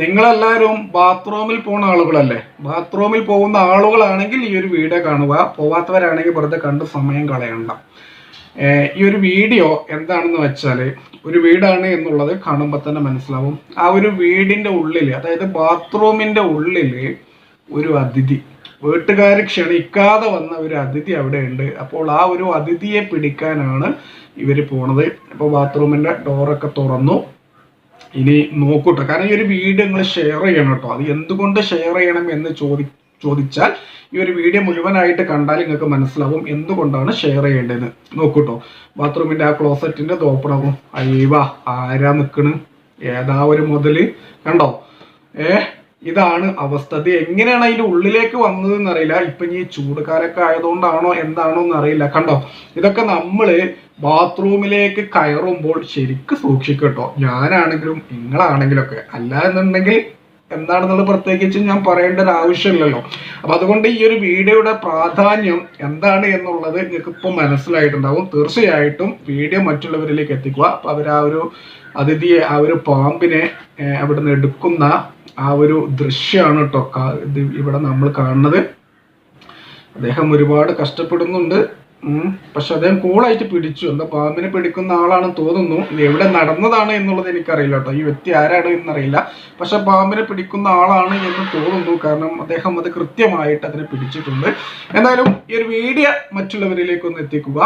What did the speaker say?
നിങ്ങളെല്ലാവരും ബാത്റൂമിൽ പോകുന്ന ആളുകളല്ലേ? ബാത്റൂമിൽ പോകുന്ന ആളുകളാണെങ്കിൽ ഈ ഒരു വീഡിയോ കാണുക. പോവാത്തവരാണെങ്കിൽ വെറുതെ കണ്ട് സമയം കളയണ്ട. ഈ ഒരു വീഡിയോ എന്താണെന്ന് വെച്ചാൽ ഒരു വീടാണ് എന്നുള്ളത് കാണുമ്പോൾ തന്നെ മനസ്സിലാവും. ആ ഒരു വീടിന്റെ ഉള്ളിൽ അതായത് ബാത്റൂമിന്റെ ഉള്ളിൽ ഒരു അതിഥി. വീട്ടുകാർ ക്ഷണിക്കാതെ വന്ന ഒരു അതിഥി അവിടെ ഉണ്ട് അപ്പോൾ ആ ഒരു അതിഥിയെ പിടിക്കാനാണ് ഇവർ പോണത്. അപ്പോൾ ബാത്റൂമിന്റെ ഡോറൊക്കെ തുറന്നു. ഇനി നോക്കൂട്ടോ. കാരണം ഈ ഒരു വീഡിയോ നിങ്ങൾ ഷെയർ ചെയ്യണം കേട്ടോ. അത് എന്തുകൊണ്ട് ഷെയർ ചെയ്യണം എന്ന് ചോദി ചോദിച്ചാൽ ഈ ഒരു വീഡിയോ മുഴുവനായിട്ട് കണ്ടാൽ നിങ്ങൾക്ക് മനസ്സിലാവും എന്തുകൊണ്ടാണ് ഷെയർ ചെയ്യേണ്ടത്. നോക്കൂട്ടോ. ബാത്റൂമിന്റെ ആ ക്ലോസറ്റിന്റെ തോപ്പണവും അയ്യവ ആരാ നിക്കണ്? ഏതാ ഒരു മുതൽ? കണ്ടോ? ഏ? ഇതാണ് അവസ്ഥ. ഇത് എങ്ങനെയാണ് അതിന്റെ ഉള്ളിലേക്ക് വന്നത് എന്നറിയില്ല ഇപ്പൊ ഈ ചൂടുകാലൊക്കെ ആയതുകൊണ്ടാണോ എന്താണോ എന്ന് അറിയില്ല. കണ്ടോ? ഇതൊക്കെ നമ്മൾ ബാത്റൂമിലേക്ക് കയറുമ്പോൾ ശരിക്ക് സൂക്ഷിക്കട്ടോ ഞാനാണെങ്കിലും നിങ്ങളാണെങ്കിലൊക്കെ. അല്ല എന്നുണ്ടെങ്കിൽ എന്താണെന്നുള്ളത് പ്രത്യേകിച്ച് ഞാൻ പറയേണ്ട ഒരു ആവശ്യമില്ലല്ലോ. അപ്പൊ അതുകൊണ്ട് ഈ ഒരു വീഡിയോയുടെ പ്രാധാന്യം എന്താണ് എന്നുള്ളത് നിങ്ങൾക്ക് ഇപ്പം മനസ്സിലായിട്ടുണ്ടാവും. തീർച്ചയായിട്ടും വീഡിയോ മറ്റുള്ളവരിലേക്ക് എത്തിക്കുക. അപ്പൊ അവർ ആ ഒരു അതിഥിയെ ആ ഒരു പാമ്പിനെ അവിടെ അവിടുന്ന് എടുക്കുന്ന ആ ഒരു ദൃശ്യമാണ് കേട്ടോ ഇവിടെ നമ്മൾ കാണുന്നത്. അദ്ദേഹം ഒരുപാട് കഷ്ടപ്പെടുന്നുണ്ട്. പക്ഷെ അദ്ദേഹം കൂളായിട്ട് പിടിച്ചു. എന്താ പാമ്പിനെ പിടിക്കുന്ന ആളാണെന്ന് തോന്നുന്നു. ഇത് എവിടെ നടന്നതാണ് എന്നുള്ളത് എനിക്കറിയില്ല കേട്ടോ. ഈ വ്യക്തി ആരാണ് എന്നറിയില്ല. പക്ഷെ പാമ്പിനെ പിടിക്കുന്ന ആളാണ് എന്ന് തോന്നുന്നു. കാരണം അദ്ദേഹം അത് കൃത്യമായിട്ട് അതിനെ പിടിച്ചിട്ടുണ്ട്. എന്തായാലും ഈ ഒരു വീഡിയോ മറ്റുള്ളവരിലേക്കൊന്ന് എത്തിക്കുക.